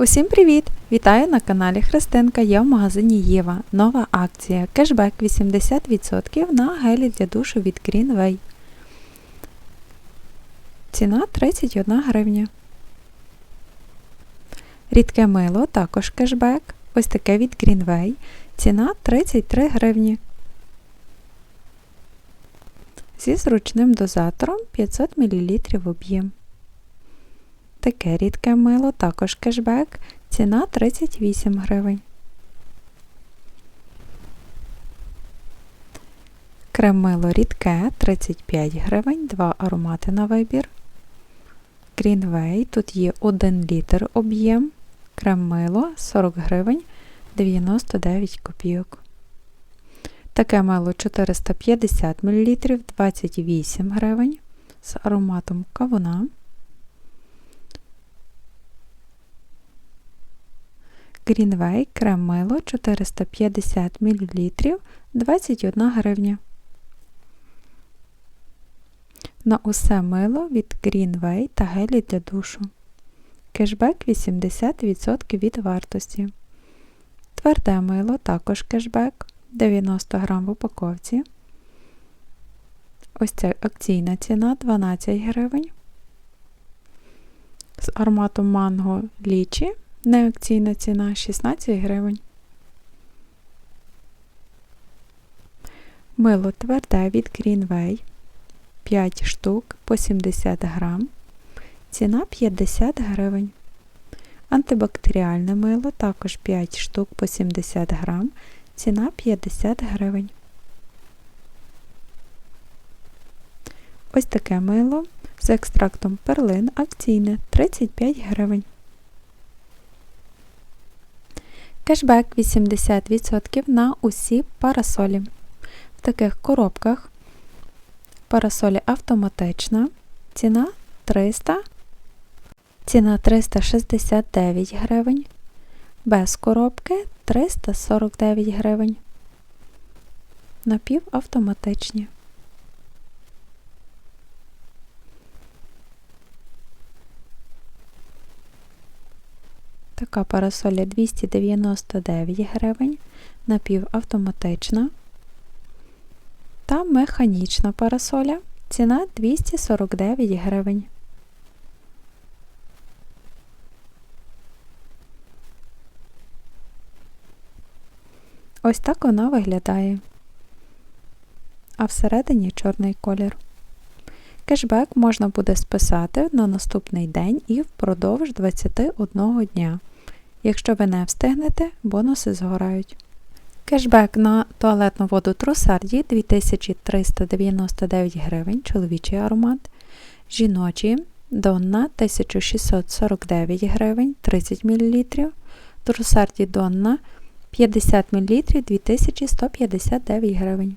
Усім привіт! Вітаю на каналі Христинка. Я в магазині Єва. Нова акція. Кешбек 80% на гелі для душу від Greenway. Ціна 31 гривня. Рідке мило також кешбек. Ось таке від Greenway. Ціна 33 гривні. Зі зручним дозатором 500 мл об'єм. Таке рідке мило, також кешбек, ціна 38 гривень. Крем мило рідке 35 гривень, 2 аромати на вибір. Greenway, тут є 1 літр об'єм. Крем мило 40 гривень 99 копійок. Таке мило 450 мл 28 гривень з ароматом кавуна. Greenway крем мило 450 мл 21 гривня. На усе мило від Greenway та гелі для душу. Кешбек 80% від вартості. Тверде мило також кешбек 90 грам в упаковці. Ось ця акційна ціна 12 гривень. З ароматом манго лічі Неакційна ціна 16 гривень. Мило тверде від Greenway 5 штук по 70 грам. Ціна 50 гривень. Антибактеріальне мило також 5 штук по 70 грам. Ціна 50 гривень. Ось таке мило з екстрактом перлин акційне 35 гривень. Кешбек 80% на усі парасолі. В таких коробках парасолі автоматична. Ціна 300, ціна 369 гривень. Без коробки 349 гривень. Напівавтоматичні. Така парасоля 299 гривень, напівавтоматична та механічна парасоля. Ціна 249 гривень. Ось так вона виглядає. А всередині чорний колір. Кешбек можна буде списати на наступний день і впродовж 21 дня. Якщо ви не встигнете, бонуси згорають. Кешбек на туалетну воду Трусарді 2399 гривень, чоловічий аромат. Жіночі Донна 1649 гривень 30 мл. Трусарді Донна 50 мл 2159 гривень.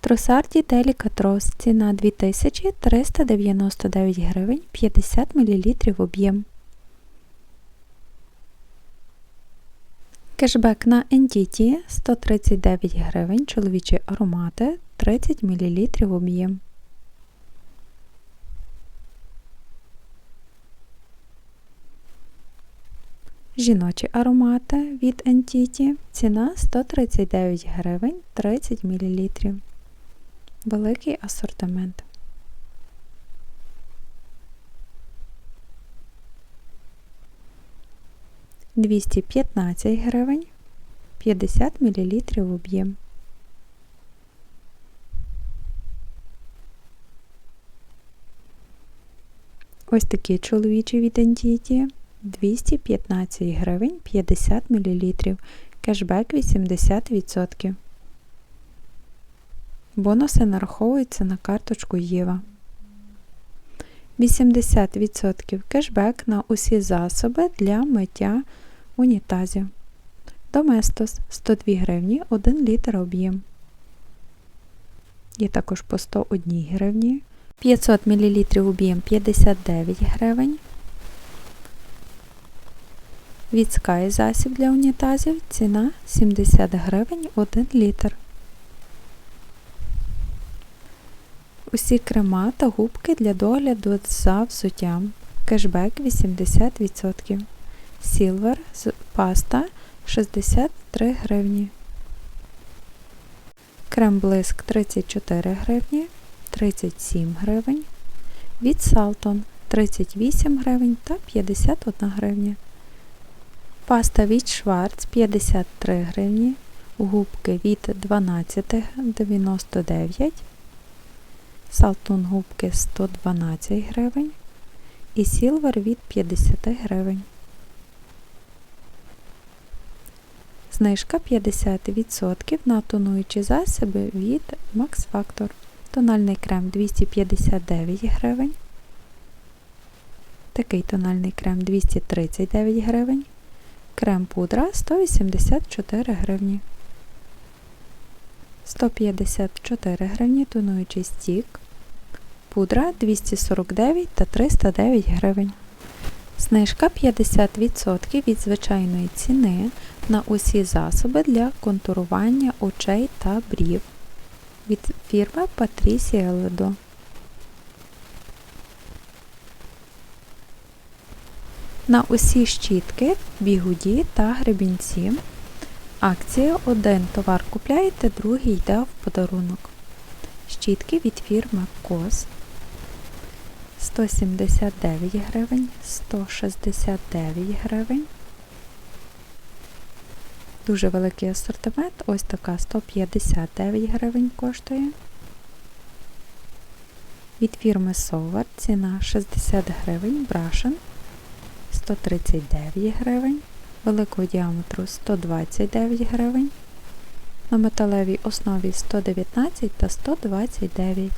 Трусарді Делікатрос ціна 2399 гривень 50 мл об'єм. Кешбек на Ентіті 139 гривень, чоловічі аромати 30 мл об'єм. Жіночі аромати від Ентіті ціна 139 гривень 30 мл. Великий асортимент. 215 гривень 50 мл об'єм. Ось такі чоловічі від Ентіті 215 гривень 50 мл. Кешбек 80%. Бонуси нараховуються на карточку Єва. 80% кешбек на усі засоби для миття унітазів. Доместос 102 гривні 1 літр об'єм. Є також по 101 гривні. 500 мл об'єм 59 гривень. Від Sky засіб для унітазів ціна 70 гривень 1 літр. Усі крема та губки для догляду за взуттям Кешбек 80%. Сілвер з паста 63 гривні. Крем блиск 34 гривні, 37 гривень. Від Салтон 38 гривень та 51 гривня. Паста від Шварц 53 гривні. Губки від 12,99. Салтон губки 112 гривень. І сілвер від 50 гривень. Знижка 50% на тонуючі засоби від Max Factor. Тональний крем 259 гривень. Такий тональний крем 239 гривень. Крем пудра 184 гривні. 154 гривні тонуючий стік. Пудра 249 та 309 гривень. Знижка 50% від звичайної ціни на усі засоби для контурування очей та брів від фірми Patricia Ledo. На усі щітки, бігуді та гребінці. Акція один товар купляєте, другий йде в подарунок. Щітки від фірми COS 179 гривень, 169 гривень. Дуже великий асортимент. Ось така 159 гривень коштує. Від фірми Совар ціна 60 гривень, брашен 139 гривень, великого діаметру 129 гривень, на металевій основі 119 та 129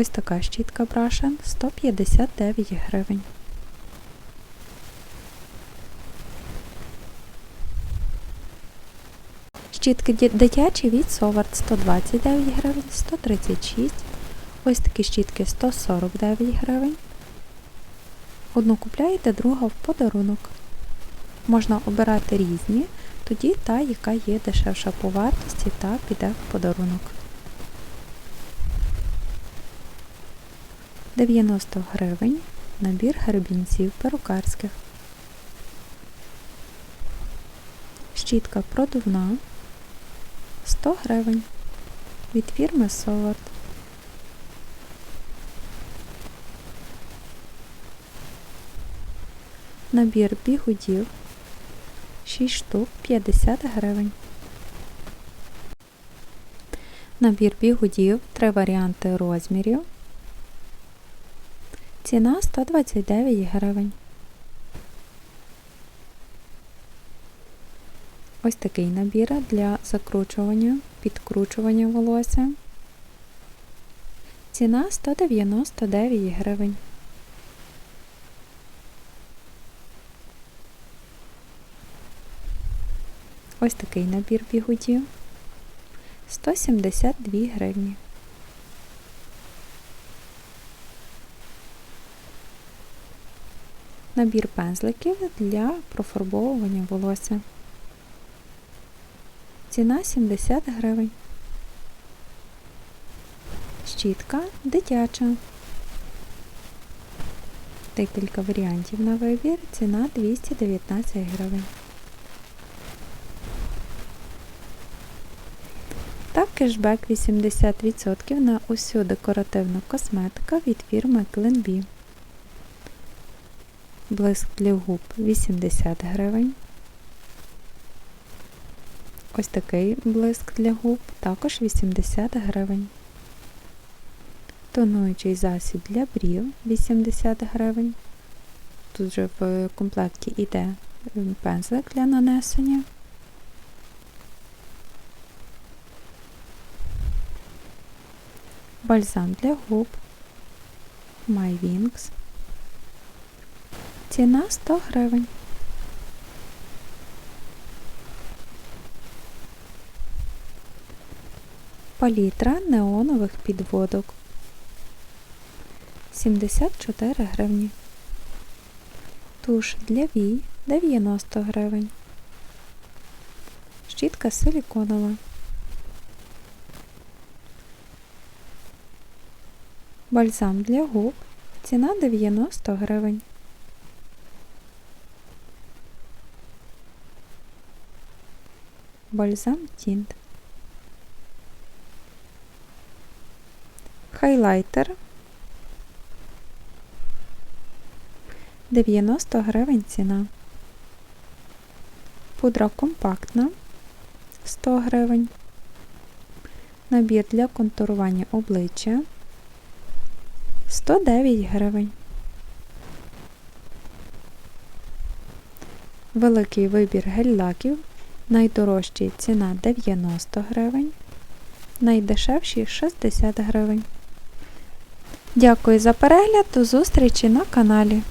Ось така щітка брашен 159 гривень. Щітки дитячі від Соварт 129 гривень, 136 Ось такі щітки 149 гривень. Одну купляєте, друга в подарунок. Можна обирати різні, тоді та, яка є дешевша по вартості, та піде в подарунок. 90 гривень набір гребінців перукарських. Щітка продувна 100 гривень від фірми Соварт. Набір бігудів 6 штук 50 гривень. Набір бігудів, три варіанти розмірів. Ціна 129 гривень. Ось такий набір для закручування, підкручування волосся. Ціна 199 гривень. Ось такий набір бігудів. 172 гривні. Набір пензликів для профарбовування волосся. Ціна 70 гривень. Щітка дитяча. Декілька варіантів на вибір. Ціна 219 гривень. Та кешбек 80% на усю декоративну косметику від фірми Glenbee. Блиск для губ 80 гривень. Ось такий блиск для губ, також 80 гривень. Тонуючий засіб для брів 80 гривень. Тут же в комплекті йде пензлик для нанесення. Бальзам для губ My Wings. Ціна 100 гривень. Палітра неонових підводок 74 гривні. Туш для вій 90 гривень. Щітка силіконова Бальзам для губ. Ціна 90 гривень. Бальзам тінт. Хайлайтер 90 гривень ціна. Пудра компактна 100 гривень. Набір для контурування обличчя 109 гривень. Великий вибір гель-лаків. Найдорожчий ціна 90 гривень. Найдешевші 60 гривень. Дякую за перегляд. До зустрічі на каналі.